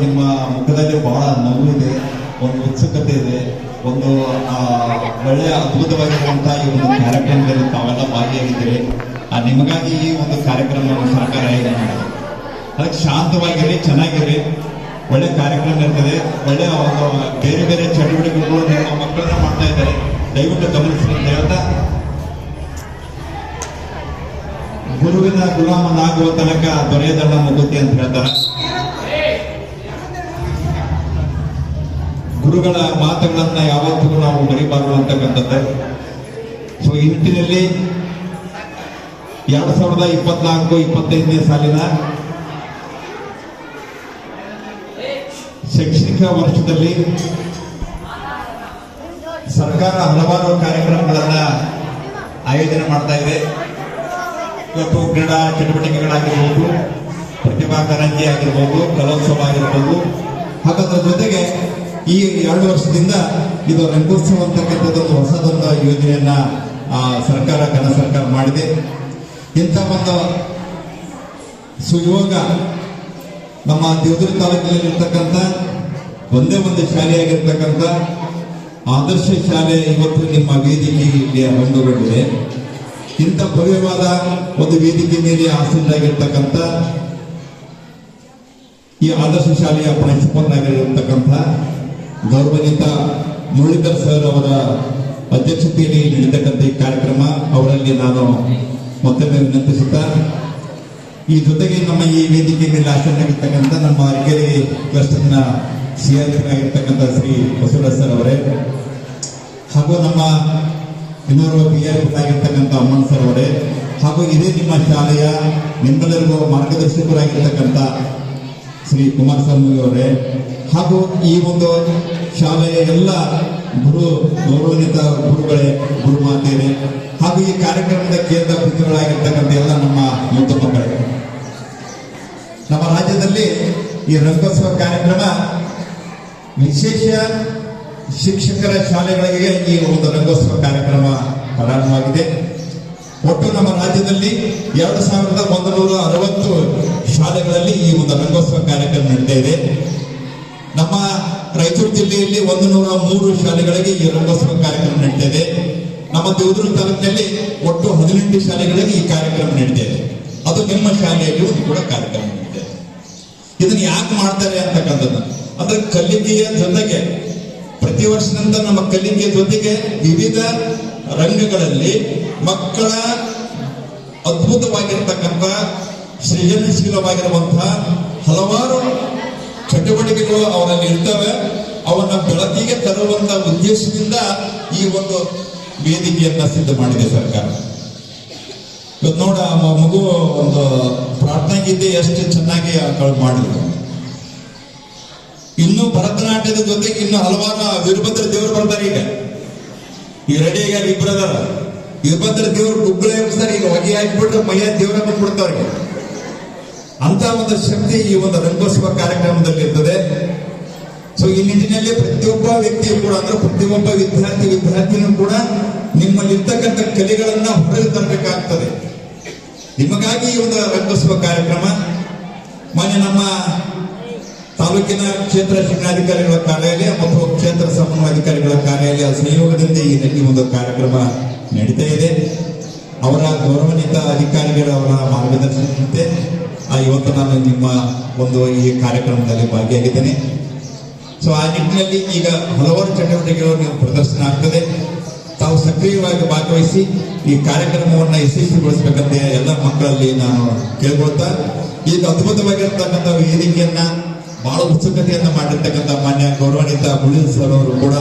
ನಿಮ್ಮ ಮುಖದಲ್ಲಿ ಬಹಳ ನೋವು ಇದೆ ಒಂದು ಉತ್ಸುಕತೆ ಇದೆ ಒಂದು ಒಳ್ಳೆಯ ಅದ್ಭುತವಾಗಿರುವಂತಹ ಈ ಒಂದು ಕಾರ್ಯಕ್ರಮದಲ್ಲಿ ತಾವೆಲ್ಲ ಆ, ನಿಮಗಾಗಿ ಈ ಒಂದು ಕಾರ್ಯಕ್ರಮವನ್ನು ಸರ್ಕಾರ ಹೇಗೆ ಮಾಡಿದೆ? ಅದಕ್ಕೆ ಶಾಂತವಾಗಿರಿ ಚೆನ್ನಾಗಿರಿ. ಒಳ್ಳೆ ಕಾರ್ಯಕ್ರಮ ಇರ್ತದೆ ಒಳ್ಳೆಯ ಒಂದು ಬೇರೆ ಬೇರೆ ಚಟುವಟಿಕೆಗಳು ನಿಮ್ಮ ಮಕ್ಕಳನ್ನ ಮಾಡ್ತಾ ಇದ್ದಾರೆ. ದಯವಿಟ್ಟು ಗಮನಿಸಿ ಅಂತ ಹೇಳ್ತಾ. ಗುರುವಿನ ಗುಲಾಮನಾಗುವ ತನಕ ದೊರೆಯದಣ್ಣ ಮುಗುತ್ತೆ ಅಂತ ಹೇಳ್ತಾರೆ. ಗುರುಗಳ ಮಾತುಗಳನ್ನ ಯಾವತ್ತಿಗೂ ನಾವು ಮರಿಬಾರದು ಅಂತಕ್ಕಂಥದ್ದು ಸೊ ಈ ನಿಟ್ಟಿನಲ್ಲಿ ಎರಡ್ ಸಾವಿರದ ಇಪ್ಪತ್ನಾಲ್ಕು, ಇಪ್ಪತ್ತೈದನೇ ಸಾಲಿನ ಶೈಕ್ಷಣಿಕ ವರ್ಷದಲ್ಲಿ ಸರ್ಕಾರ ಹಲವಾರು ಕಾರ್ಯಕ್ರಮಗಳನ್ನ ಆಯೋಜನೆ ಮಾಡ್ತಾ ಇದೆ. ಇವತ್ತು ಕ್ರೀಡಾ ಚಟುವಟಿಕೆಗಳಾಗಿರ್ಬೋದು, ಪ್ರತಿಭಾ ಕಾರಂಜಿ ಆಗಿರ್ಬೋದು ಕಲೋತ್ಸವ ಆಗಿರ್ಬೋದು. ಹಾಗಾದ್ರ ಜೊತೆಗೆ ಈ ಎರಡು ವರ್ಷದಿಂದ ಇದು ರಂಗೋತ್ಸವ ಅಂತಕ್ಕಂಥದ್ದೊಂದು ಹೊಸದೊಂದು ಯೋಜನೆಯನ್ನ ಸರ್ಕಾರ ಕನ್ನಡ ಸರ್ಕಾರ ಮಾಡಿದೆ. ಇಂಥ ಒಂದು ಸುಯೋಗ ನಮ್ಮ ದೇವದುರ್ಗ ತಾಲೂಕಿನಲ್ಲಿರ್ತಕ್ಕಂಥ ಒಂದೇ ಒಂದು ಶಾಲೆಯಾಗಿರ್ತಕ್ಕಂಥ ಆದರ್ಶ ಶಾಲೆ ಇವತ್ತು ನಿಮ್ಮ ವೇದಿಕೆಗೆ ಹೊಂದಿಕೊಂಡಿದೆ. ಇಂಥ ಭವ್ಯವಾದ ಒಂದು ವೇದಿಕೆ ಮೇಲೆ ಆಸೀನರಾಗಿರ್ತಕ್ಕಂಥ ಈ ಆದರ್ಶ ಶಾಲೆಯ ಪ್ರಿನ್ಸಿಪಲ್ ಆಗಿರತಕ್ಕಂಥ ಗೌರವಾನ್ವಿತ ಮುರಳೀಧರ್ ಸರ್ ಅವರ ಅಧ್ಯಕ್ಷತೆಯಲ್ಲಿ ನಡೀತಕ್ಕಂಥ ಈ ಕಾರ್ಯಕ್ರಮ, ಅವರಲ್ಲಿ ನಾನು ಮತ್ತೊಮ್ಮೆ ವಿನಂತಿಸುತ್ತಾ, ಈ ಜೊತೆಗೆ ನಮ್ಮ ಈ ವೇದಿಕೆ ಮೇಲೆ ಆಸೀನರಾಗಿರ್ತಕ್ಕಂಥ ನಮ್ಮ ಅರ್ಗೆರೆ ಕ್ಲಸ್ಟರ್ನ ಸಿಆರ್ಪಿ ಆಗಿರ್ತಕ್ಕಂಥ ಶ್ರೀ ಬಸವರಾಜ್ ಸರ್ ಅವರೇ, ಹಾಗೂ ನಮ್ಮ ಇನ್ನೋರ್ವ ಪಿ ಆರ್ ಆಗಿರ್ತಕ್ಕಂಥ ಅಮ್ಮನ್ ಸರ್ ಅವರೇ, ಹಾಗೂ ಇದೇ ನಿಮ್ಮ ಶಾಲೆಯ ನಿಮ್ಮೆಲ್ಲರಿಗೂ ಮಾರ್ಗದರ್ಶಕರಾಗಿರ್ತಕ್ಕಂಥ ಶ್ರೀ ಕುಮಾರಸ್ವಾಮಿ ಅವರೇ, ಹಾಗೂ ಈ ಒಂದು ಶಾಲೆಯ ಎಲ್ಲ ಗುರು ಗೌರವಾನ್ವಿತ ಗುರುಗಳೇ ಗುರುಮಾತೆಯರೇ ಹಾಗೂ ಈ ಕಾರ್ಯಕ್ರಮದ ಕೇಂದ್ರ ಪ್ರತಿಗಳಾಗಿರ್ತಕ್ಕಂಥ ಎಲ್ಲ ನಮ್ಮ ಯುವ ಮಕ್ಕಳೇ. ನಮ್ಮ ರಾಜ್ಯದಲ್ಲಿ ಈ ರಂಗೋತ್ಸವ ಕಾರ್ಯಕ್ರಮ ವಿಶೇಷ ಶಿಕ್ಷಕರ ಶಾಲೆಗಳಿಗೆ ಈ ಒಂದು ರಂಗೋತ್ಸವ ಕಾರ್ಯಕ್ರಮ ಪ್ರಾರಂಭವಾಗಿದೆ. ಒಟ್ಟು ನಮ್ಮ ರಾಜ್ಯದಲ್ಲಿ ಎರಡು ಸಾವಿರದ ಒಂದು ನೂರ ಅರವತ್ತು ಶಾಲೆಗಳಲ್ಲಿ ಈ ಒಂದು ರಂಗೋತ್ಸವ ಕಾರ್ಯಕ್ರಮ ನಡೀತಾ ನಮ್ಮ ರಾಯಚೂರು ಜಿಲ್ಲೆಯಲ್ಲಿ ಒಂದು ನೂರ ಮೂರು ಶಾಲೆಗಳಿಗೆ ಈ ರಂಗೋತ್ಸವ ಕಾರ್ಯಕ್ರಮ ನಡೀತಿದೆ. ನಮ್ಮ ದೇವದುರ್ಗ ತಾಲೂಕಿನಲ್ಲಿ ಒಟ್ಟು ಹದಿನೆಂಟು ಶಾಲೆಗಳಿಗೆ ಈ ಕಾರ್ಯಕ್ರಮ ನಡೀತಿದೆ. ಅದು ನಿಮ್ಮ ಶಾಲೆಯಲ್ಲಿಯೂ ಕೂಡ ಕಾರ್ಯಕ್ರಮ ನಡೀತಿದೆ. ಇದನ್ನು ಇದನ್ನ ಯಾಕೆ ಮಾಡ್ತಾರೆ ಅಂತಕ್ಕಂಥದ್ದು? ಅಂದ್ರೆ ಕಲಿಕೆಯ ಜೊತೆಗೆ ಪ್ರತಿ ವರ್ಷದಿಂದ ನಮ್ಮ ಕಲಿಕೆಯ ಜೊತೆಗೆ ವಿವಿಧ ರಂಗಗಳಲ್ಲಿ ಮಕ್ಕಳ ಅದ್ಭುತವಾಗಿರ್ತಕ್ಕಂಥ ಸೃಜನಶೀಲವಾಗಿರುವಂತಹ ಹಲವಾರು ಚಟುವಟಿಕೆಗಳು ಅವರಲ್ಲಿ ಇರ್ತವೆ. ಅವನ್ನ ಬೆಳಕಿಗೆ ತರುವಂತ ಉದ್ದೇಶದಿಂದ ಈ ಒಂದು ವೇದಿಕೆಯನ್ನ ಸಿದ್ಧ ಮಾಡಿದೆ ಸರ್ಕಾರ. ಇವತ್ತು ನೋಡ ಮಗು ಒಂದು ಪ್ರಾರ್ಥನಾ ಗೀತೆ ಎಷ್ಟು ಚೆನ್ನಾಗಿ ಮಾಡಿದ್ರು. ಇನ್ನು ಭರತನಾಟ್ಯದ ಜೊತೆಗೆ ಇನ್ನು ಹಲವಾರು ವೀರಭದ್ರ ದೇವರು ಬರ್ತಾರೆ ಈಗ. ಈ ರೆಡಿ ಈಗ ಇಬ್ಬರದಾರ ವೀರಭದ್ರ ದೇವರು ಗುಗ್ಗಳ ಈಗ ಹೊಗೆ ಹಾಕಿಬಿಟ್ಟು ಮೈಯ ದೇವರ ಬಂದ್ಬಿಡ್ತಾವ್ರಿಗೆ ಅಂತ ಒಂದು ಶಕ್ತಿ ಈ ಒಂದು ರಂಗೋತ್ಸವ ಕಾರ್ಯಕ್ರಮದಲ್ಲಿ ಇರ್ತದೆ. ಸೊ ಈ ನಿಟ್ಟಿನಲ್ಲಿ ಪ್ರತಿಯೊಬ್ಬ ವ್ಯಕ್ತಿಯು ಕೂಡ, ಅಂದ್ರೆ ಪ್ರತಿಯೊಬ್ಬ ವಿದ್ಯಾರ್ಥಿ, ವಿದ್ಯಾರ್ಥಿನೂ ಕೂಡ ನಿಮ್ಮಲ್ಲಿರ್ತಕ್ಕಂಥ ಕಲೆಗಳನ್ನ ಹೊರಗೆ ತರಬೇಕಾಗ್ತದೆ. ನಿಮಗಾಗಿ ಈ ಒಂದು ರಂಗೋತ್ಸವ ಕಾರ್ಯಕ್ರಮ. ಮೊನ್ನೆ ನಮ್ಮ ತಾಲೂಕಿನ ಕ್ಷೇತ್ರ ಶಿಕ್ಷಣಾಧಿಕಾರಿಗಳ ಕಾರ್ಯಾಲಯ ಮತ್ತು ಕ್ಷೇತ್ರ ಸಮನ್ವಯಾಧಿಕಾರಿಗಳ ಕಾರ್ಯಾಲಯ ಸಹಯೋಗದಿಂದ ಈ ಈ ಒಂದು ಕಾರ್ಯಕ್ರಮ ನಡೀತಾ ಇದೆ. ಅವರ ಗೌರವಾನ್ವಿತ ಅಧಿಕಾರಿಗಳ ಅವರ ಮಾರ್ಗದರ್ಶನದಂತೆ ಇವತ್ತು ನಾನು ನಿಮ್ಮ ಒಂದು ಈ ಕಾರ್ಯಕ್ರಮದಲ್ಲಿ ಭಾಗಿಯಾಗಿದ್ದೇನೆ. ಸೊ ಆ ನಿಟ್ಟಿನಲ್ಲಿ ಈಗ ಹಲವಾರು ಚಟುವಟಿಕೆಗಳು ನೀವು ಪ್ರದರ್ಶನ ಆಗ್ತದೆ. ತಾವು ಸಕ್ರಿಯವಾಗಿ ಭಾಗವಹಿಸಿ ಈ ಕಾರ್ಯಕ್ರಮವನ್ನು ಯಶಸ್ವಿಗೊಳಿಸಬೇಕಂತ ಎಲ್ಲ ಮಕ್ಕಳಲ್ಲಿ ನಾನು ಕೇಳ್ಕೊಳ್ತಾ, ಈಗ ಅದ್ಭುತವಾಗಿರ್ತಕ್ಕಂಥ ವೇದಿಕೆಯನ್ನ, ಬಹಳ ಉತ್ಸುಕತೆಯನ್ನು ಮಾಡಿರ್ತಕ್ಕಂಥ ಮಾನ್ಯ ಗೌರವಾನ್ವಿತ ಮುಳಿಲ್ ಸರ್ ಅವರು ಕೂಡ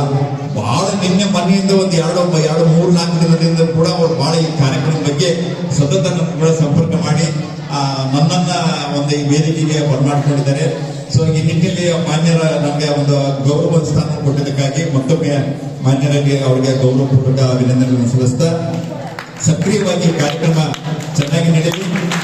ಬಹಳ ನಿನ್ನೆ ಮನೆಯಿಂದ ಒಂದು ಎರಡು ಎರಡು, ಮೂರು, ನಾಲ್ಕು ದಿನದಿಂದ ಕೂಡ ಅವರು ಬಹಳ ಈ ಕಾರ್ಯಕ್ರಮದ ಬಗ್ಗೆ ಸತತ ಸಂಪರ್ಕ ಮಾಡಿ ನನ್ನನ್ನ ಒಂದು ಈ ವೇದಿಕೆಗೆ ಬರ್ಮಾಡ್ಕೊಂಡಿದ್ದಾರೆ ಸೊ ಈ ನಿಟ್ಟಿನಲ್ಲಿ ಮಾನ್ಯರ ನಮಗೆ ಒಂದು ಗೌರವ ಸ್ಥಾನ ಕೊಟ್ಟಿದ್ದಕ್ಕಾಗಿ ಮತ್ತೊಮ್ಮೆ ಮಾನ್ಯರಾಗಿ ಅವರಿಗೆ ಗೌರವಪೂರ್ವಕ ಅಭಿನಂದನೆಗಳನ್ನು ಸಲ್ಲಿಸ್ತಾ, ಸಕ್ರಿಯವಾಗಿ ಕಾರ್ಯಕ್ರಮ ಚೆನ್ನಾಗಿ ನಡೆಯಲಿ.